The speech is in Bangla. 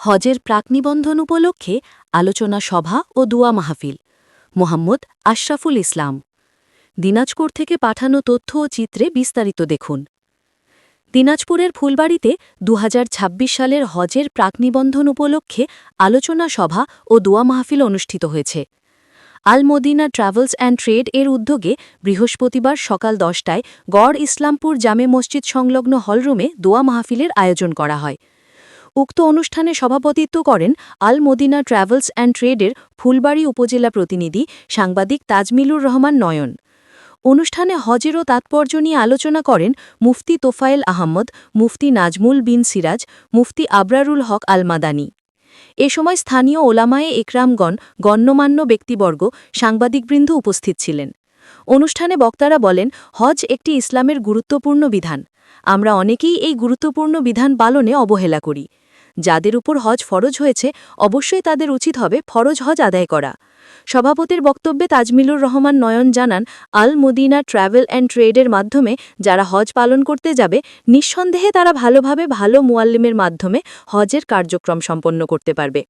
হজের প্রাকনিবন্ধন উপলক্ষে আলোচনা সভা ও দুয়া মাহফিল। মোহাম্মদ আশরাফুল ইসলাম। দিনাজপুর থেকে পাঠানো তথ্য ও চিত্রে বিস্তারিত দেখুন। দিনাজপুরের ফুলবাড়িতে দু হাজার ছাব্বিশ সালের হজের প্রাকনিবন্ধন উপলক্ষে আলোচনা সভা ও দোয়া মাহফিল অনুষ্ঠিত হয়েছে। Al Madina travels and trade এর উদ্যোগে বৃহস্পতিবার সকাল দশটায় গড় ইসলামপুর জামে মসজিদ সংলগ্ন হলরুমে দোয়া মাহফিলের আয়োজন করা হয়। উক্ত অনুষ্ঠানে সভাপতিত্ব করেন আল মদিনা ট্রাভেলস অ্যান্ড ট্রেডের ফুলবাড়ি উপজেলা প্রতিনিধি সাংবাদিক তাজমিলুর রহমান নয়ন। অনুষ্ঠানে হজেরও তাৎপর্য নিয়ে আলোচনা করেন মুফতি তোফায়েল আহমদ, মুফতি নাজমুল বিন সিরাজ, মুফতি আবরারুল হক আল মাদানী এ সময় স্থানীয় ওলামায়ে একরামগণ গণ্যমান্য ব্যক্তিবর্গ সাংবাদিকবৃন্দ উপস্থিত ছিলেন। অনুষ্ঠানে বক্তারা বলেন, হজ একটি ইসলামের গুরুত্বপূর্ণ বিধান। আমরা অনেকেই এই গুরুত্বপূর্ণ বিধান পালনে অবহেলা করি। যাদের উপর হজ ফরজ হয়েছে, অবশ্যই তাদের উচিত হবে ফরজ হজ আদায় করা। সভাপতির বক্তব্যে তাজমিলুর রহমান নয়ন জানান আল মদিনা ট্রাভেল অ্যান্ড ট্রেডের মাধ্যমে যারা হজ পালন করতে যাবে, নিঃসন্দেহে তারা ভালোভাবে ভালো মুয়াল্লিমের মাধ্যমে হজের কার্যক্রম সম্পন্ন করতে পারবে।